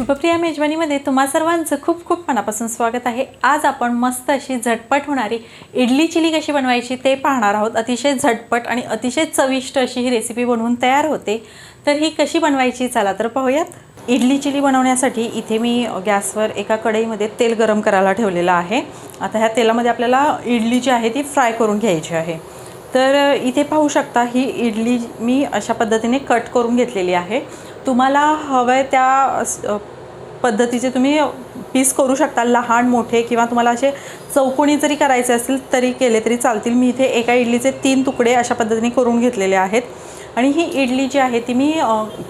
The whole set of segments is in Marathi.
शुभप्रिया मेजवानीमध्ये तुम्हा सर्वांचं खूप खूप मनापासून स्वागत आहे. आज आपण मस्त अशी झटपट होणारी इडली चिली कशी बनवायची ते पाहणार आहोत. अतिशय झटपट आणि अतिशय चविष्ट अशी ही रेसिपी बनवून तयार होते. तर ही कशी बनवायची चला तर पाहूयात. इडली चिली बनवण्यासाठी इथे मी गॅसवर एका कढईमध्ये तेल गरम करायला ठेवलेलं आहे. आता ह्या तेलामध्ये आपल्याला इडली जी आहे ती फ्राय करून घ्यायची आहे. तर इथे पाहू शकता ही इडली मी अशा पद्धतीने कट करून घेतलेली आहे. तुम्हाला हवं त्या पद्धतीचे तुम्ही पीस करू शकता. लहान मोठे किंवा तुम्हाला असे चौकोणी जरी करायचे असतील तरी केले तरी चालतील. मी इथे एका इडलीचे तीन तुकडे अशा पद्धतीने करून घेतलेले आहेत. आणि ही इडली जी आहे ती मी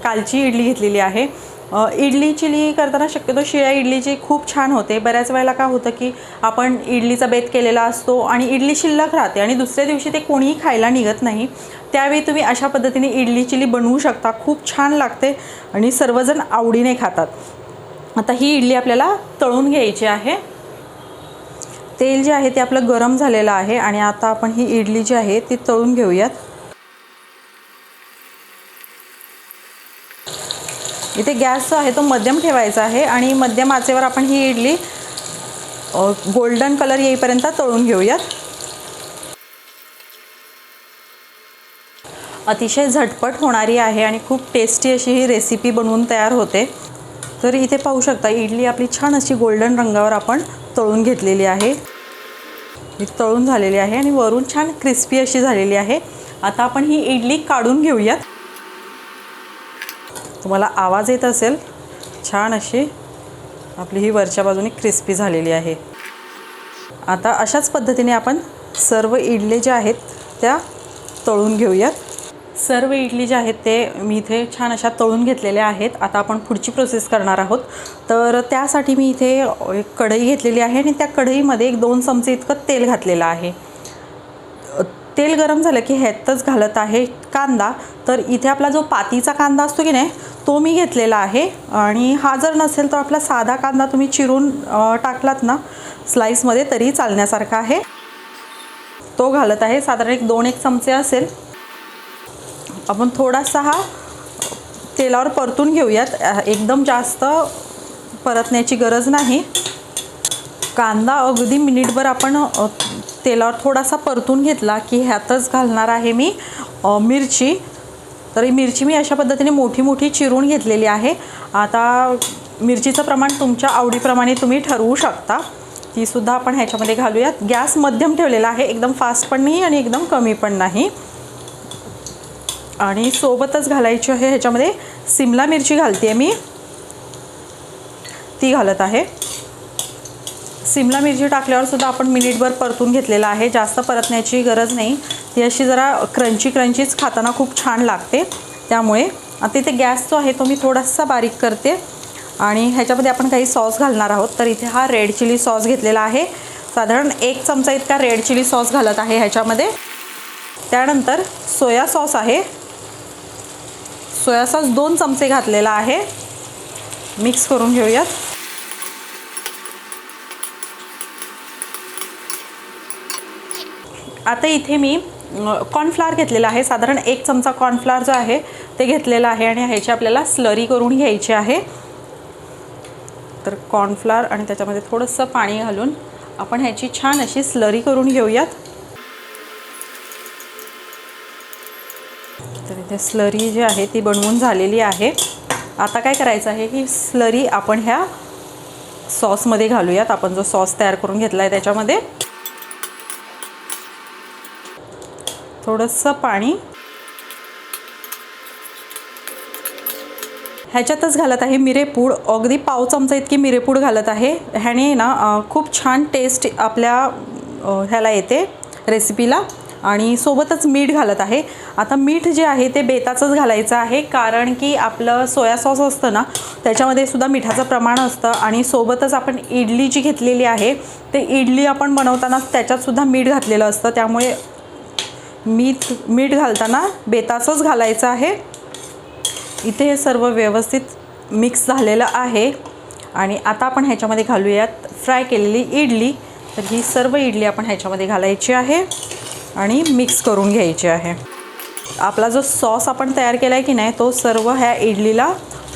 कालची इडली घेतलेली आहे. इडली चिली करताना शक्यतो शिळ्या इडलीची खूप छान होते. बऱ्याच वेळेला काय होतं की आपण इडलीचा बेत केलेला असतो आणि इडली शिल्लक राहते आणि दुसऱ्या दिवशी ते कोणीही खायला निघत नाही. त्यावेळी तुम्ही अशा पद्धतीने इडली चिली बनवू शकता. खूप छान लागते आणि सर्वजण आवडीने खातात. आता ही इडली आपल्याला तळून घ्यायची आहे. तेल जे आहे ते आपलं गरम झालेलं आहे आणि आता आपण ही इडली जी आहे ती तळून घेऊयात. इथे गॅस जो आहे तो मध्यम ठेवायचा आहे आणि मध्यम आचेवर आपण ही इडली गोल्डन कलर येईपर्यंत तळून घेऊयात. अतिशय झटपट होणारी आहे आणि खूप टेस्टी अशी ही रेसिपी बनवून तयार होते. तर इथे पाहू शकता इडली आपली छान अशी गोल्डन रंगावर आपण तळून घेतलेली आहे. तळून झालेली आहे आणि वरून छान क्रिस्पी अशी झालेली आहे. आता आपण ही इडली काढून घेऊयात. तुम्हाला आवाज येत असेल छान अशी आपली ही वरच्या बाजूने क्रिस्पी झालेली आहे. आता अशाच पद्धतीने आपण सर्व इडले ज्या आहेत त्या तळून घेऊयात. सर्व इडली ज्या आहेत ते मी इथे छान अशा तळून घेतलेल्या आहेत. आता आपण पुढची प्रोसेस करणार आहोत. तर त्यासाठी मी इथे एक कढई घेतलेली आहे आणि त्या कढईमध्ये एक दोन चमचे इतकं तेल घातलेलं आहे. तेल गरम झालं की ह्यातच घालत आहे कांदा. तर इथे आपला जो पातीचा कांदा असतो की नाही तो मी घेतलेला आहे. आणि हा जर नसेल तर आपला साधा कांदा तुम्ही चिरून टाकलात ना स्लाईसमध्ये तरी चालण्यासारखा आहे. तो घालत आहे. साधारण एक दोन एक चमचे असेल. आपण थोडासा हा तेलावर परतून घेऊयात. एकदम जास्त परतण्याची गरज नाही. कांदा अगदी मिनिटभर आपण तेलावर थोडासा परतून घेतला की ह्यातच घालणार आहे मी मिरची. तर ही मिरची मी अशा पद्धतीने मोठी मोठी चिरून घेतलेली आहे. आता मिरचीचं प्रमाण तुमच्या आवडीप्रमाणे तुम्ही ठरवू शकता. तीसुद्धा आपण ह्याच्यामध्ये घालूयात. गॅस मध्यम ठेवलेला आहे. एकदम फास्ट पण नाही आणि एकदम कमी पण नाही. आणि सोबतच घालायची आहे ह्याच्यामध्ये सिमला मिरची घालते मी. ती घालत आहे. सिमला मिरची टाकल्यावर सुद्धा आपण मिनिटभर परतून घेतलेला आहे. जास्त परतण्याची गरज नाही. ती अशी जरा क्रंची क्रंचीच खाताना खूप छान लागते. त्यामुळे आता इथे गॅस जो आहे तो मी थोडासा बारीक करते. आणि ह्याच्यामध्ये आपण काही सॉस घालणार आहोत. तर इथे हा रेड चिली सॉस घेतलेला आहे. साधारण एक चमचा इतका रेड चिली सॉस घालत आहे ह्याच्यामध्ये. त्यानंतर सोया सॉस आहे. सोया सॉस दोन चमचे घातलेला आहे. मिक्स करून घेऊयात. आता इथे मी कॉर्नफ्लावर घेतलेला आहे. साधारण एक चमचा कॉर्नफ्लावर जो आहे ते घेतलेला आहे आणि ह्याची आपल्याला स्लरी करून घ्यायची आहे. तर कॉर्नफ्लावर आणि त्याच्यामध्ये थोडंसं पाणी घालून आपण ह्याची छान अशी स्लरी करून घेऊयात. तर इथे स्लरी जी आहे ती बनवून झालेली आहे. आता काय करायचं आहे ही स्लरी आपण ह्या सॉसमध्ये घालूयात. आपण जो सॉस तयार करून घेतला आहे त्याच्यामध्ये. थोडंसं पाणी ह्याच्यातच घालत आहे मिरेपूड. अगदी पाव चमचा इतकी मिरेपूड घालत आहे. ह्याने ना खूप छान टेस्ट आपल्या ह्याला येते रेसिपीला आणि सोबतच मीठ घालत आहे. आता मीठ जे आहे ते बेताचंच घालायचं आहे कारण की आपलं सोया सॉस असतं ना त्याच्यामध्ये सुद्धा मिठाचं प्रमाण असतं आणि सोबतच आपण इडली जी घेतलेली आहे ते इडली आपण बनवताना त्याच्यातसुद्धा मीठ घातलेलं असतं. त्यामुळे मीठ मीठ घालताना बेताचंच घालायचं आहे. इथे हे सर्व व्यवस्थित मिक्स झालेलं आहे. आणि आता आपण ह्याच्यामध्ये घालूयात फ्राय केलेली इडली. तर ही सर्व इडली आपण ह्याच्यामध्ये घालायची आहे आणि मिक्स करून घ्यायची आहे. आपला जो सॉस आपण तयार केला आहे की नाही तो सर्व ह्या इडलीला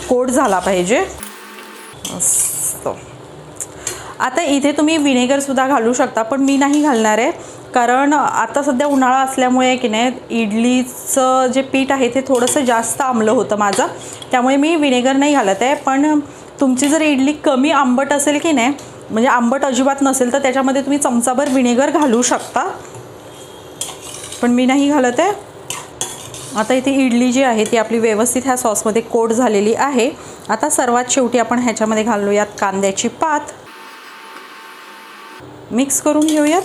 कोट झाला पाहिजे. आता इथे तुम्ही विनेगरसुद्धा घालू शकता पण मी नाही घालणार आहे. कारण आता सध्या उन्हाळा असल्यामुळे की नाही इडलीचं जे पीठ आहे ते थोडंसं जास्त आंबलं होतं माझं. त्यामुळे मी विनेगर नाही घालत आहे. पण तुमची जर इडली कमी आंबट असेल की नाही म्हणजे आंबट अजिबात नसेल तर त्याच्यामध्ये तुम्ही चमचाभर विनेगर घालू शकता. पण मी नाही घालत आहे. आता इथे इडली जी आहे ती आपली व्यवस्थित ह्या सॉसमध्ये कोट झालेली आहे. आता सर्वात शेवटी आपण ह्याच्यामध्ये घालूयात कांद्याची पात. मिक्स करून घेऊयात.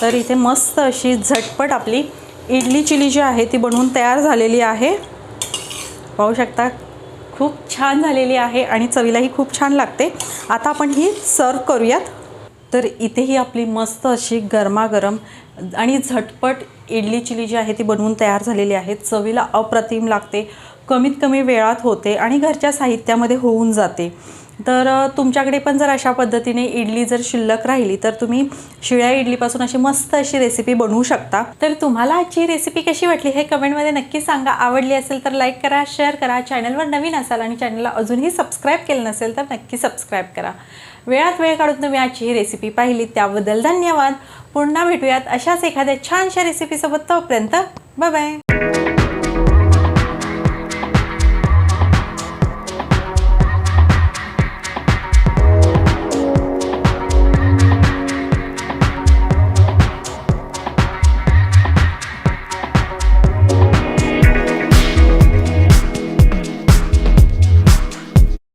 तर इथे मस्त अशी झटपट आपली इडली चिली जी आहे ती बनवून तयार झालेली आहे. पाहू शकता खूप छान झालेली आहे आणि चवीलाही खूप छान लागते. आता आपण ही सर्व करूयात. तर इथेही आपली मस्त अशी गरमागरम आणि झटपट इडली चिली जी आहे ती बनवून तयार झालेली आहे. चवीला अप्रतिम लागते. कमीत कमी वेळात होते आणि घरच्या साहित्यामध्ये होऊन जाते. तर तुमच्याकडे पण जर अशा पद्धतीने इडली जर शिल्लक राहिली तर तुम्ही शिळ्या इडलीपासून अशी मस्त अशी रेसिपी बनवू शकता. तर तुम्हाला आजची रेसिपी कशी वाटली हे कमेंटमध्ये नक्की सांगा. आवडली असेल तर लाईक करा शेअर करा. चॅनलवर नवीन असाल आणि चॅनलला अजूनही सबस्क्राईब केलं नसेल तर नक्की सबस्क्राईब करा. वेळात वेळ काढून तुम्ही आजची ही रेसिपी पाहिली त्याबद्दल धन्यवाद. पुन्हा भेटूयात अशाच एखाद्या छानशा रेसिपीसोबत तोपर्यंत बाय